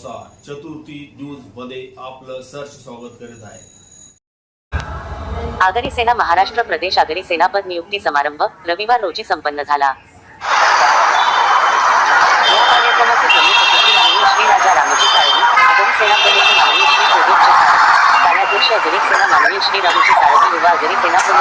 संसार चतुर्थी न्यूजमध्ये आपलं सर्च स्वागत करीत आहे. आगरी सेना महाराष्ट्र प्रदेश आगरी सेना पद नियुक्ती समारंभ रविवार रोजी संपन्न झाला. श्री राजा रामजी साळवी आगरी सेना प्रमुख श्री सेना श्री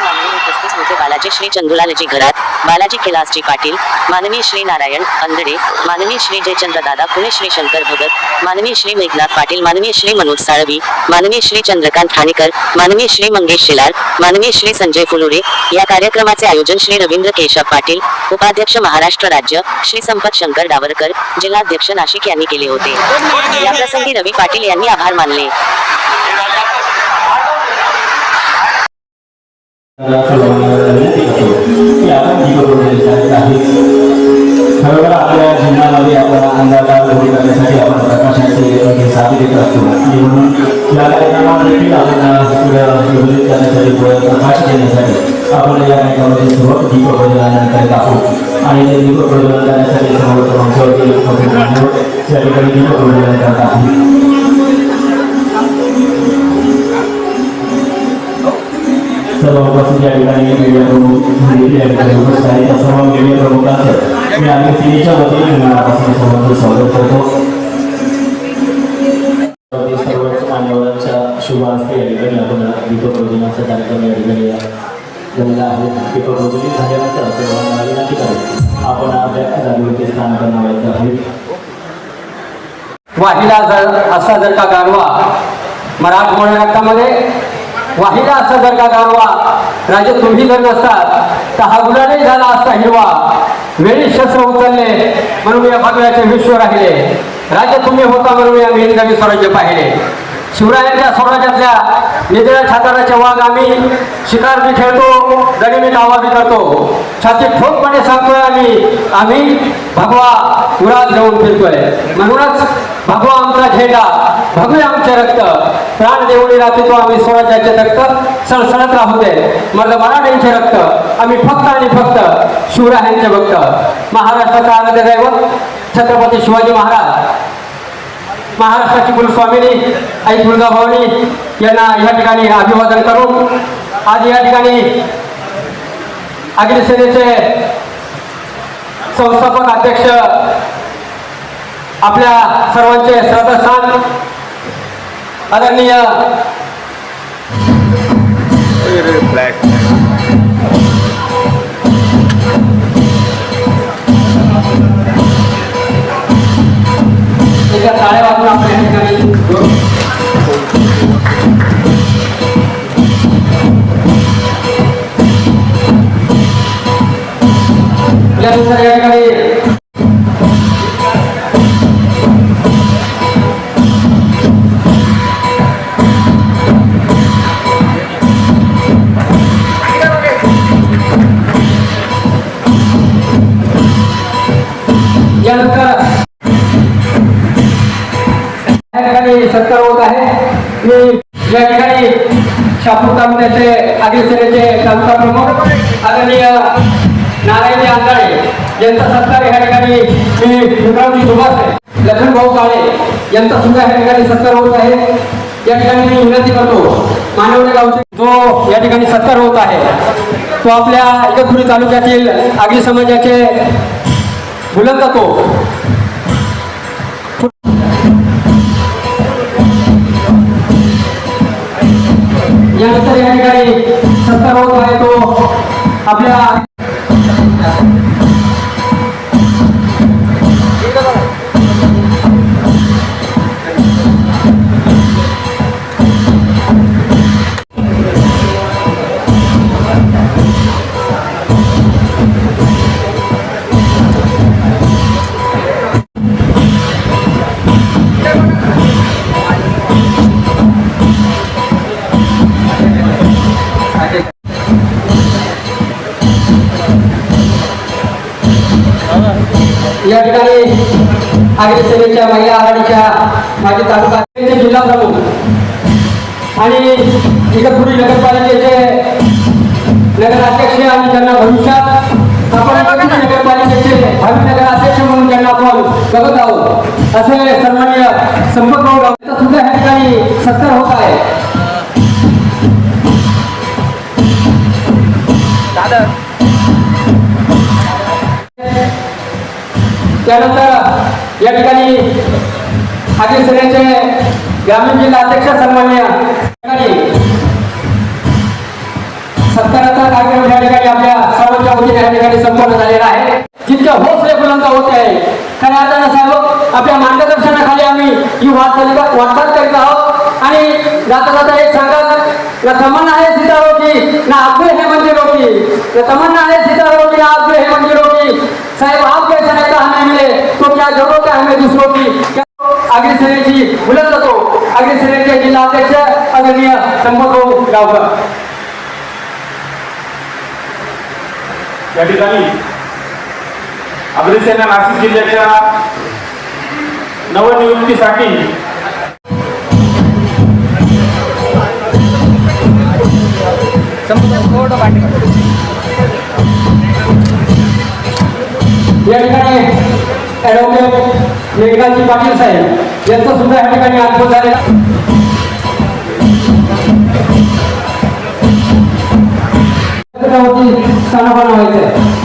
माननीय उपस्थित होते बालाजी श्री चंदुलालजी घरात. बालाजी खिलासजी पाटील माननीय श्री नारायण अंदडे माननीय श्री जयचंद्र दादा पुणे श्री शंकर भगत माननीय श्री मेघनाथ पाटील माननीय श्री मनोज साळवी माननीय श्री चंद्रकांत ठाणेकर माननीय श्री मंगेश शेलार माननीय श्री संजय फुलोरे या कार्यक्रमाचे आयोजन श्री रवींद्र केशव पाटील उपाध्यक्ष महाराष्ट्र राज्य श्री संपत शंकर डावरकर जिल्हाध्यक्ष नाशिक यांनी केले होते. याप्रसंगी रवी पाटील यांनी आभार मानले. खरोखर आपल्या जीवनामध्ये आपल्याला अंगाला उभी करण्यासाठी आपण प्रकाशाचे साथी देत असतो. आणि म्हणून या कार्यक्रमात देखील पुढे करण्यासाठी प्रकाश देण्यासाठी आपण या कार्यक्रमामध्ये सुरुवात दीप प्रज्वलन आहोत आणि ते दीप प्रज्वलन करण्यासाठी समोर मंचावरती ठिकाणी दीप करत आहोत सर्व उपस्थित या ठिकाणी उपस्थित त्या सर्व मीडिया प्रमुखांचं मी आम्ही सिनेच्या वतीने मनापासून सर्वांचं स्वागत करतो. सर्वच मान्यवरांच्या शुभ हस्ते या ठिकाणी आपण दीपप्रबोधनाचा कार्यक्रम या ठिकाणी झालेला आहे. दीपप्रबोधनी झाल्यानंतर सर्वांना विनंती करू. आपण आपल्या जागेवरती स्थान बनवायचं आहे. वाहिला जर असा जर का गारवा मराठमोळ्या रक्तामध्ये वाहिला असा जर का गारवा. राजे तुम्ही जर नसतात तर हा गुलालही झाला असता हिरवा. वेळी शस्त्र उचलले म्हणून या भगव्याचे विश्व राहिले. राजे तुम्ही होता म्हणून या हिंदवी स्वराज्य पाहिले. शिवरायांच्या स्वराज्यातल्या निधड्या छाताराचे वाघ आम्ही शिकार बी खेळतो गनिमी दावा बी करतो. छाती ठोकपणे सांगतोय आम्ही आम्ही भगवा उरात घेऊन फिरतोय. म्हणूनच भगवा आमचा झेंडा भगवे आमचे रक्त प्राण राहते राहतो आम्ही स्वराज्याचे रक्त सळसळत राहू दे. मर्द मराठ्यांचे रक्त आम्ही फक्त आणि फक्त शिवरायांचे भक्त. महाराष्ट्राचा आराध्य दैवत छत्रपती शिवाजी महाराज. महाराष्ट्राची कुलस्वामिनी आई तुळजाभवानी यांना या ठिकाणी अभिवादन करून आज या ठिकाणी अग्निसेनेचे संस्थापक अध्यक्ष आपल्या सर्वांचे श्रद्धास्थान आदरणीय एका टाळ्या वाजून आपण शापूर तालुक्याचे आदिसरेचे तालुका प्रमुख आदरणीय नारायणी आंधळे यांचा सत्कार या ठिकाणी मी विक्रमजी दुभासे लखन भाऊ काळे यांचा सुद्धा या ठिकाणी सत्कार होत आहे. या ठिकाणी मी विनंती करतो मानवडे गावचे जो या ठिकाणी सत्कार होत आहे तो आपल्या इगतपुरी तालुक्यातील आगी समाजाचे बुलंद तो यानंतर या ठिकाणी सत्कार होत आहे तो. आपल्या सेनेच्या महिला आघाडीच्या माजी तालुका जिल्हा प्रमुख आणि इगतपुरी नगरपालिकेचे नगराध्यक्ष आणि त्यांना भविष्यात आपण नगरपालिकेचे भावी नगराध्यक्ष म्हणून त्यांना आपण बघत आहोत. असे सन्मान्य संपर्क सुद्धा ह्या ठिकाणी सत्कार होत आहे. त्यानंतर या ठिकाणी आदिल सेनेचे ग्रामीण जिल्हा अध्यक्ष सन्मान्य या सत्काराचा कार्यक्रम या ठिकाणी आपल्या सर्वांच्या वतीने या ठिकाणी संपन्न झालेला आहे. जितके हौसले बुलंद होत आहे. खऱ्या अर्थानं साहेब आपल्या मार्गदर्शनाखाली आम्ही ही वाटचाल वाटचाल करीत आहोत. आणि जाता जाता एक सांगत ना तमन्ना आहे सितारों की ना आपले हे मंदिर होती ना तमन्ना आहे सितारों की ना आपले हे मंदिर होती साहेब आप कैसा नेता मिले तो क्या जरूरत है हमें दूसरों की क्या आगरी सेनेची बुलंद होतो आगरी सेनेचे जिल्हा अध्यक्ष आदरणीय संपतभाऊ गावकर. या ठिकाणी अग्रसेना नाशिक जिल्ह्याच्या नवनियुक्तीसाठी या ठिकाणी ॲडव्होकेट मेघनाथजी पाटील साहेब यांचं सुद्धा या ठिकाणी अद्भुत झालेला स्थानपण व्हायचं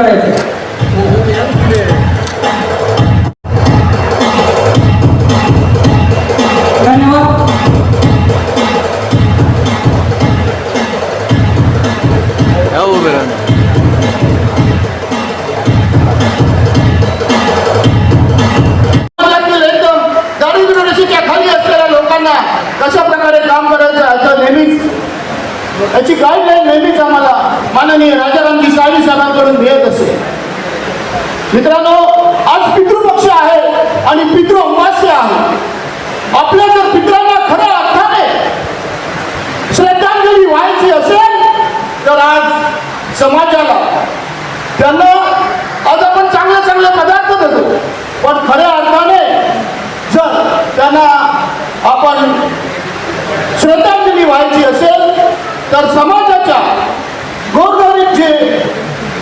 या ठिकाणी स्वीकारायचं धन्यवाद याची गाईडलाईन नेहमीच आम्हाला माननीय राजारामजी साळवी साहेबांकडून मिळत असे. मित्रांनो आज पितृपक्ष आहे आणि पितृ अमास्य आहे. आपल्या जर पित्रांना खऱ्या अर्थाने श्रद्धांजली व्हायची असेल तर आज समाजाला त्यांना आज आपण चांगले चांगले पदार्थ देतो. पण खऱ्या अर्थाने जर त्यांना आपण श्रद्धांजली व्हायची असेल तर समाजाच्या गोरगरीब जे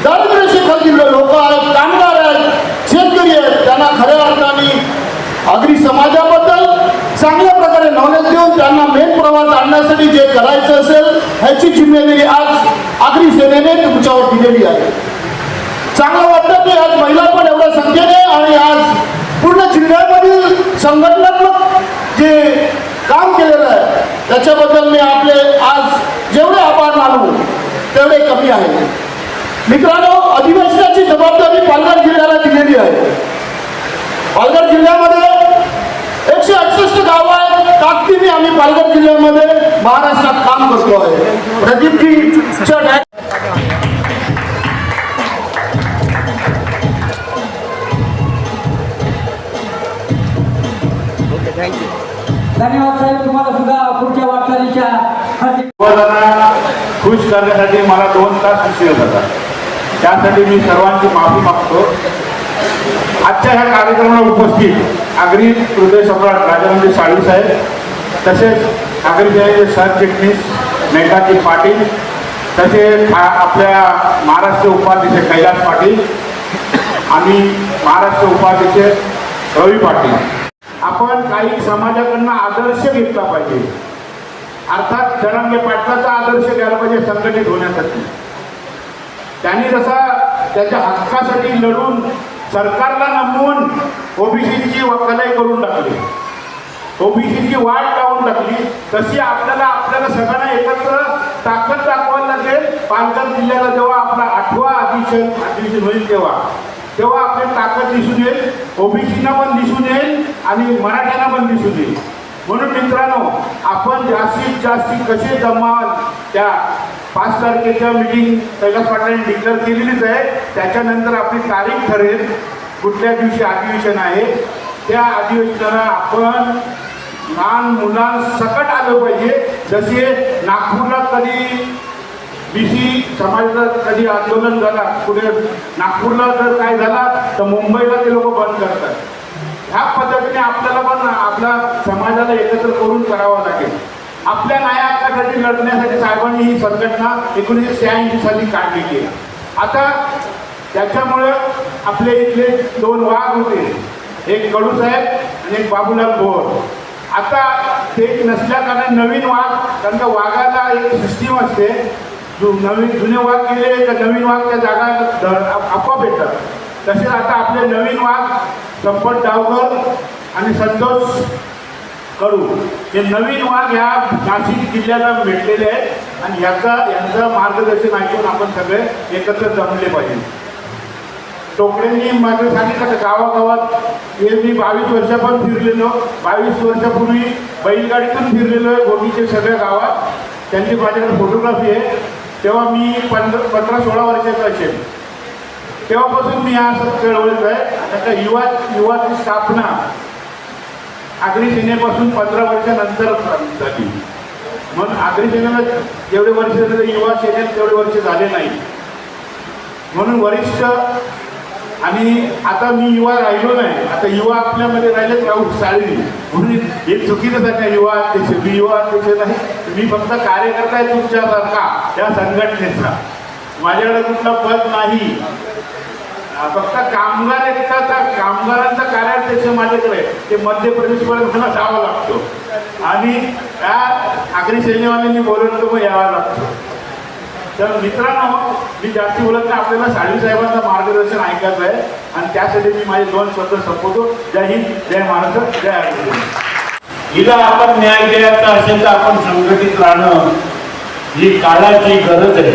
दारिद्र्यशेखातील लोक आहेत कामगार आहेत शेतकरी आहेत त्यांना खऱ्या अर्थाने अग्री समाजाबद्दल चांगल्या प्रकारे नॉलेज देऊन त्यांना मेन प्रवाहात आणण्यासाठी जे करायचं असेल ह्याची जिम्मेदारी आज आगरी सेनेने तुमच्यावर दिलेली आहे. चांगलं वाटतं की आज महिला पण एवढ्या संख्येने आणि आज पूर्ण जिल्ह्यामधील संघटनात्मक जे काम केलेलं आहे. त्याच्याबद्दल मी आपले आज जेवढे आभार मानू तेवढे कमी आहे. मित्रांनो अधिवेशनाची जबाबदारी पालघर जिल्ह्याला दिलेली आहे. पालघर जिल्ह्यामध्ये एकशे अडसष्ट गाव आहेत. ताकदीने आम्ही पालघर जिल्ह्यामध्ये महाराष्ट्रात काम करतो आहे. प्रदीपजीच्या धन्यवाद साहेब तुम्हाला सुद्धा पुढच्या वाटचालीच्या खुश करण्यासाठी मला दोन तास उशीर झाला. त्यासाठी मी सर्वांची माफी मागतो. आजच्या ह्या कार्यक्रमाला उपस्थित आगरी हृदय सम्राट राजामंत्री साळवी साहेब तसेच आगरी सेनेचे सरचिटणीस मेघाजी पाटील तसेच आपल्या महाराष्ट्र उपाध्यक्ष कैलास पाटील आणि महाराष्ट्र उपाध्यक्ष रवी पाटील. आपण काही समाजाकडनं आदर्श घेतला पाहिजे. अर्थात जरांगे पाटलाचा आदर्श घ्यायला पाहिजे संघटित होण्यासाठी. त्यांनी जसा त्याच्या हक्कासाठी लढून सरकारला नमवून ओबीसीची वकालय करून टाकली. ओबीसीची वाट लावून टाकली. तशी आपल्याला आपल्याला सगळ्यांना एकत्र ताकद दाखवायला लागेल. पालघर जिल्ह्याला जेव्हा आपला आठवा अधिवेशन अधिवेशन होईल तेव्हा. तेव्हा आपली ताकद दिसून येईल ओबीसीना पण दिसून येईल आणि मराठ्यांना पण दिसून येईल. म्हणून मित्रांनो आपण जास्तीत जास्त कसे जमाल त्या पाच तारखेच्या मिटिंग कैलास पाटलांनी डिक्लेअर केलेलीच आहे. त्याच्यानंतर आपली तारीख ठरेल कुठल्या दिवशी अधिवेशन आहे त्या अधिवेशनाला आपण लहान मुलांसकट आलं पाहिजे. जसे नागपूरला कधी बी सी समाजाचं कधी आंदोलन झाला कुठे नागपूरला जर काय झाला तर मुंबईला ते लोक बंद करतात. ह्या पद्धतीने आपल्याला पण आपल्या समाजाला एकत्र करून करावं लागेल. आपल्या नायकासाठी लढण्यासाठी साहेबांनी ही संघटना एकोणीसशे शहाऐंशी साली काढलेली आहे आता त्याच्यामुळे आपले इथले दोन वाघ होते एक कडू साहेब आणि एक बाबूलाल भोर. आता ते नसल्या कारण नवीन वाघ कारण का वाघाला एक सिस्टीम असते जो नवीन जुने वाद केले तर नवीन वाद त्या जागा आपोआप येतात तसेच आता आपले नवीन वाद संपत डावकर आणि संतोष करू. हे नवीन वाघ ह्या नाशिक जिल्ह्याला भेटलेले आहेत आणि ह्याचा यांचं मार्गदर्शन ऐकून आपण सगळे एकत्र जमले पाहिजे. टोकड्यांनी माझं सांगितलं तर गावागावात हे मी बावीस वर्षापासून फिरलेलो. बावीस वर्षापूर्वी बैलगाडीतून फिरलेलो आहे गोटीचे सगळ्या गावात. त्यांची माझ्याकडे फोटोग्राफी आहे. तेव्हा मी पंधरा पंधरा सोळा वर्षाचा असेल. तेव्हापासून मी हा चळवळीत आहे. आता युवा युवाची स्थापना आगरी पंधरा वर्षानंतर झाली. म्हणून आगरी जेवढे वर्ष झाले युवा सेनेत तेवढे वर्ष झाले नाही. म्हणून वरिष्ठ आणि आता मी युवा राहिलो नाही. आता युवा आपल्यामध्ये राहिले राहू साळी म्हणून हे चुकीचं आहे युवा अध्यक्ष. युवा अध्यक्ष नाही. मी फक्त कार्यकर्ता आहे तुमच्यासारखा त्या संघटनेचा. माझ्याकडे कुठलं पद नाही. फक्त कामगार एकटाचा कामगारांचा कार्याध्यक्ष माझ्याकडे ते मध्य प्रदेशपर्यंत मला जावं लागतो. आणि त्या आगरी सैन्यवाल्यांनी बोलवलं तर मग यावं लागतो. तर मित्रांनो मी जास्ती बोलत नाही. आपल्याला साळवी साहेबांचं मार्गदर्शन ऐकायचं आहे. आणि त्यासाठी मी माझे दोन शब्द संपवतो. जय हिंद जय महाराष्ट्र जय आगरी हिला आपण न्याय द्यायचा असेल तर आपण संघटित राहणं ही काळाची गरज आहे.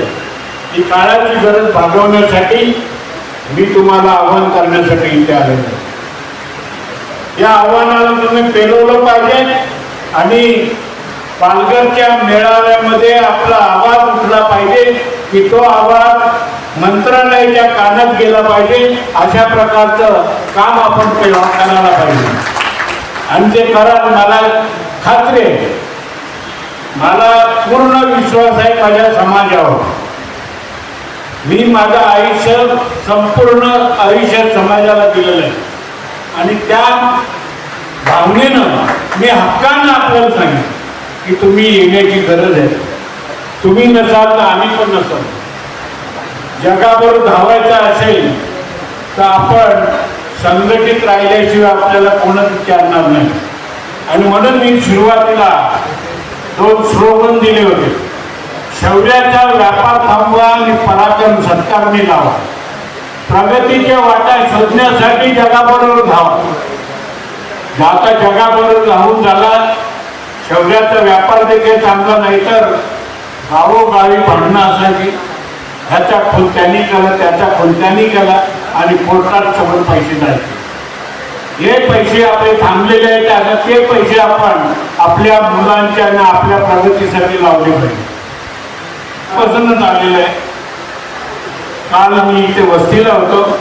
ही काळाची गरज भागवण्यासाठी मी तुम्हाला आव्हान करण्यासाठी इथे आलेलो आहे. या आव्हानाला तुम्ही पेरवलं पाहिजे आणि पालघरच्या मेळाव्यामध्ये आपला आवाज उठला पाहिजे की तो आवाज मंत्रालयाच्या कानात गेला पाहिजे अशा प्रकारचं काम आपण करायला पाहिजे. आणि ते करा मला खात्री आहे. मला पूर्ण विश्वास आहे माझ्या समाजावर. मी माझं आयुष्य संपूर्ण आयुष्य समाजाला दिलेलं आहे. आणि त्या भावनेनं मी हक्कांना आपल्याला सांगितलं की तुम्ही येण्याची गरज आहे. तुम्ही नसाल तर आम्ही पण नसाल. जगाबरोबर धावायचं असेल तर आपण संघटित राहिल्याशिवाय आपल्याला कोणच विचारणार नाही. आणि म्हणून मी सुरुवातीला दोन स्लोगन दिले होते. शौर्याचा व्यापार थांबवा आणि पराक्रम सत्कारने लावा. प्रगतीच्या वाटा शोधण्यासाठी जगाबरोबर धावा. आता जगाबरोबर धावून झाला शौर्याचा व्यापार देखील चांगला नाही तर गावोगावी भांडणं असायची ह्याचा खून केला त्याचा खून केला आणि कोर्टात समोर पैसे जायचे. हे पैसे आपले थांबलेले आहेत आता ते पैसे आपण आपल्या मुलांच्या आणि आपल्या प्रगतीसाठी लावले पाहिजे. पसंतच आलेलं आहे. काल मी इथे वस्तीला होतो.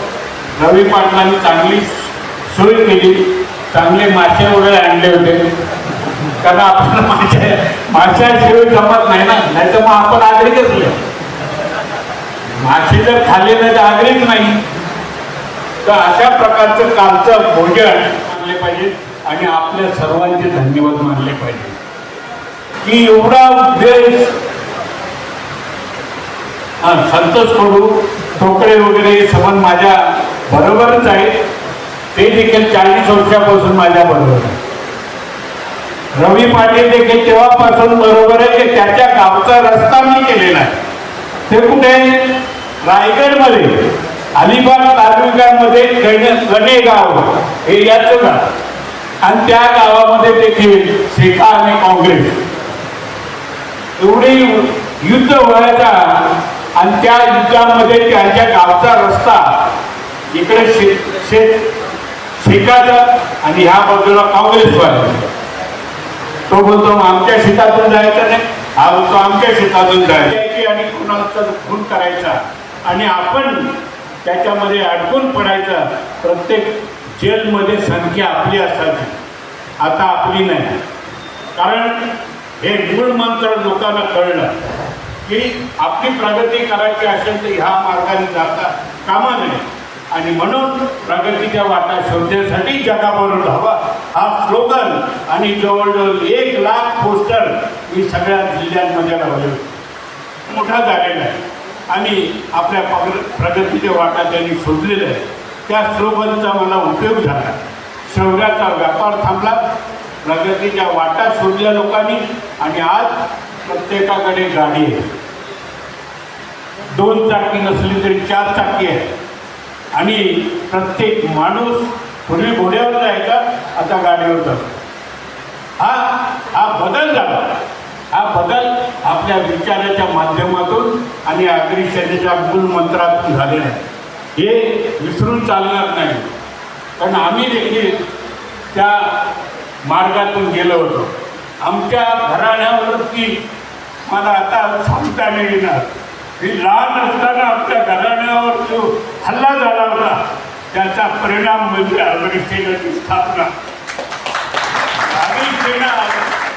रवी पाटलांनी चांगली सोय केली. चांगले मासे वगैरे आणले होते. कारण आपण मासे माशाशिवाय जमत नाही ना. नाही तर मग आपण आगरी घेतले मासे जर खाल्ले नाही तर आगरीच नाही. तर अशा प्रकारचं कालचं भोजन मानले पाहिजे आणि आपल्या सर्वांचे धन्यवाद मानले पाहिजे. की एवढा देश हा संतोष कडू ठोकळे वगैरे हे माझ्या बरोबरच आहे. ते देखील चाळीस वर्षापासून माझ्या बरोबर आहे. रवी पाटील देखील तेव्हापासून बरोबर आहे की त्याच्या गावचा रस्ता मी केलेला आहे. ते कुठे? रायगडमध्ये. अलिबाग तालुक्यामध्ये कणे गाव हे याचं गाव. आणि त्या गावामध्ये देखील शेखा आणि काँग्रेस. एवढी युद्ध व्हायचा आणि त्या युद्धामध्ये त्यांच्या गावचा रस्ता इकडे शे शेत शेकाचा आणि ह्या बाजूला काँग्रेस व्हायचा तो बोलतो आमच्या शेतातून जायचं नाही. हा बोलतो आमच्या शेतातून जायचं आणि कुणाचा खून करायचा? आणि आपण त्याच्यामध्ये अडकून पडायचं. प्रत्येक जेलमध्ये संख्या आपली असायची. आता आपली नाही. कारण हे मूळ मंत्र लोकांना कळलं की आपली प्रगती करायची असेल तर ह्या मार्गाने जाता कामा नये. आणि म्हणून प्रगतीच्या वाटा शोधण्यासाठी जगाबरोबर धावा हा स्लोगन. आणि जवळजवळ एक लाख पोस्टर मी सगळ्या जिल्ह्यांमध्ये लावले मोठा झालेला आहे. आणि आपल्या पग- प्रगतीच्या वाटा त्यांनी शोधलेल्या आहे त्या स्लोगनचा मला उपयोग झाला. शौर्याचा व्यापार थांबला. प्रगतीच्या वाटा शोधल्या लोकांनी आणि आज प्रत्येकाकडे गाडी आहे. दोन चाकी नसली तरी चार चाकी आहे आणि प्रत्येक माणूस पूर्वी घोड्यावर जायचा आता गाडीवर जातो. हा हा बदल झाला. हा बदल आपल्या विचाराच्या माध्यमातून आणि अग्रिशतेच्या मूल मंत्रातून झालेलं आहे हे विसरून चालणार नाही. कारण आम्ही देखील त्या मार्गातून गेलो होतो. आमच्या घराण्यावरती मला आता सांगता नाही येणार. मी लहान असताना आमच्या घराण्यावर जो हल्ला झाला होता. त्याचा परिणाम म्हणजे अग्रिसेनाची स्थापना. अग्रिसेना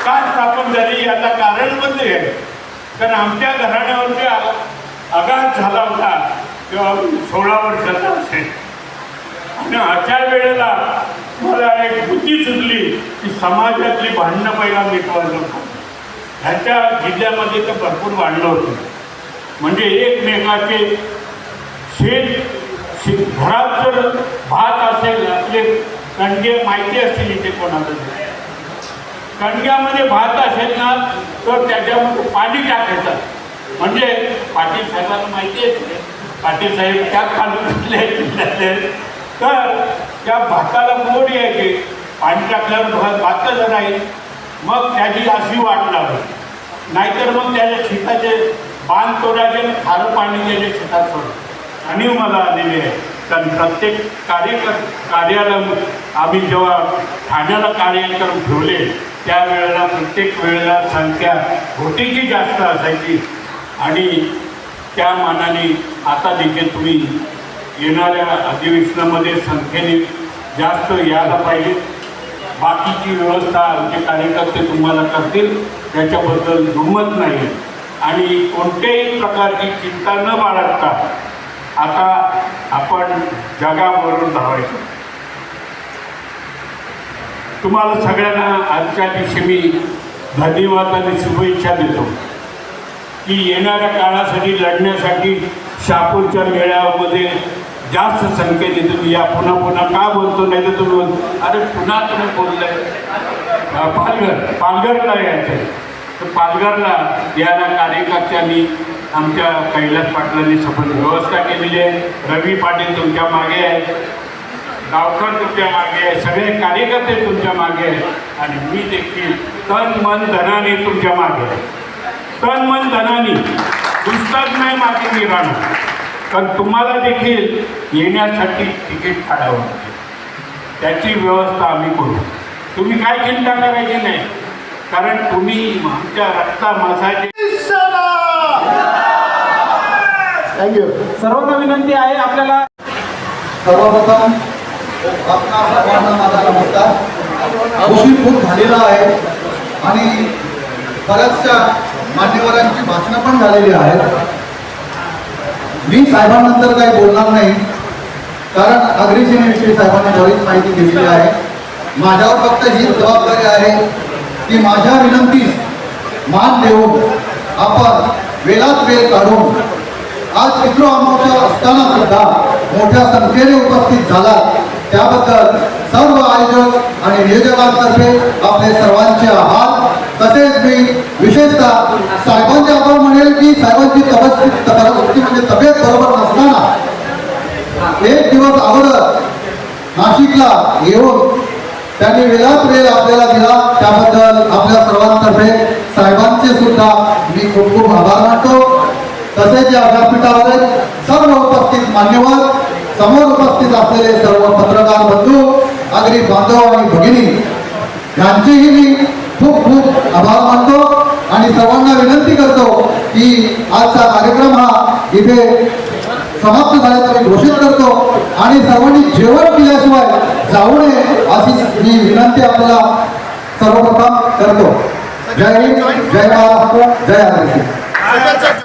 का स्थापन झाली याचं कारण म्हणजे आहे कारण आमच्या घराण्यावरती आघात झाला होता तेव्हा सोळा वर्षाचा असेल. आणि अशा वेळेला मला एक बुद्धी सुचली की समाजातली भांडणं पहिला मिटवायला ह्याच्या जिल्ह्यामध्ये तर भरपूर वाढलं होतं. म्हणजे एकमेकाचे शेत घरात जर भात असेल आपले कणगे माहिती असतील इथे कोणाला कणग्यामध्ये भात असेल ना तर त्याच्यामध्ये पाणी टाकायचं. म्हणजे पाटील साहेबांना माहिती आहे पाटील साहेब त्या तालुक्यातले जिल्ह्यातले तर त्या भाताला मोड यायचे. पाणी टाकल्यावर भात भातच राहील. मग त्याची अशी वाट लावली नाहीतर मग त्याच्या शेताचे बांध तोडायचे खारं पाणी त्याच्या शेतात आणि मला आलेली आहे. कारण प्रत्येक कार्यकर कार्याला आम्ही जेव्हा ठाण्याला कार्यक्रम ठेवले त्यावेळेला प्रत्येक वेळेला संख्या होतीची जास्त असायची. आणि त्या मानाने आता देखील तुम्ही येणाऱ्या अधिवेशनामध्ये संख्येने जास्त यायला पाहिजे बाकीची व्यवस्था आमचे कार्यकर्ते तुम्हाला करतील. त्याच्याबद्दल दुमत नाही. आणि कोणत्याही प्रकारची चिंता न बाळगता आता आपण जगाबरोबर धावायचं. तुम्हाला सगळ्यांना आजच्या दिवशी मी धन्यवाद आणि शुभेच्छा देतो की येणाऱ्या काळासाठी लढण्यासाठी शापूरच्या मेळाव्यामध्ये जास्त संख्येने तुम्ही या पुन्हा पुन्हा का बोलतो? नाही तर तुम्ही अरे पुन्हा तुम्ही बोललाय पालघर पालघरला यायचं तर पालघरला याला कार्यकर्त्यांनी आमच्या कैलास पाटलांनी सफल व्यवस्था केलेली आहे. रवी पाटील तुमच्या मागे आहेत. गावकर तुमच्या मागे आहे सगळे कार्यकर्ते तुमच्या मागे आहेत आणि मी देखील तन मन धनाने तुमच्या मागे आहे. तन मन धनाने पुस्तक नाही मागे मी राहणार. कारण तुम्हाला देखील येण्यासाठी तिकीट काढावं लागेल. त्याची व्यवस्था आम्ही करू. तुम्ही काय चिंता करायची नाही. कारण तुम्ही आमच्या रक्ता मासाचे थँक्यू सर्वांना विनंती आहे आपल्याला सर्वप्रथम सर्वांना माझा नमस्कार. उशीर खूप झालेला आहे आणि बऱ्याचशा मान्यवरांची भाषणं पण झालेली आहेत. मी साहेबांनंतर काही बोलणार नाही कारण अग्रिसेनेविषयी साहेबांनी बरीच माहिती दिलेली आहे. माझ्यावर फक्त ही जबाबदारी आहे की माझ्या विनंतीस मान देऊन आपण वेळात वेळ काढून आज पितृ अमावस्या असताना सुद्धा मोठ्या संख्येने उपस्थित झाला त्याबद्दल सर्व आयोजक आणि नियोजकांतर्फे आपले सर्वांचे आभार. तसेच मी विशेषतः साहेबांचे आभार म्हणेल की साहेबांची तबस म्हणजे तब्येत बरोबर नसताना एक दिवस अगोदर नाशिकला येऊन त्यांनी वेळात वेळ आपल्याला दिला. त्याबद्दल आपल्या सर्वांतर्फे साहेबांचे सुद्धा मी खूप खूप आभार मानतो. तसेच या व्यासपीठावर सर्व उपस्थित मान्यवर समोर उपस्थित असलेले सर्व पत्रकार बंधू आगरी बांधव आणि भगिनी यांचेही मी खूप खूप आभार मानतो आणि सर्वांना विनंती करतो की आजचा कार्यक्रम हा इथे समाप्त झाल्याचं मी घोषित करतो आणि सर्वांनी जेवण केल्याशिवाय जाऊ नये अशी मी विनंती आपल्याला सर्वप्रथम करतो. जय हिंद जय महाराष्ट्र जय आदिवासी.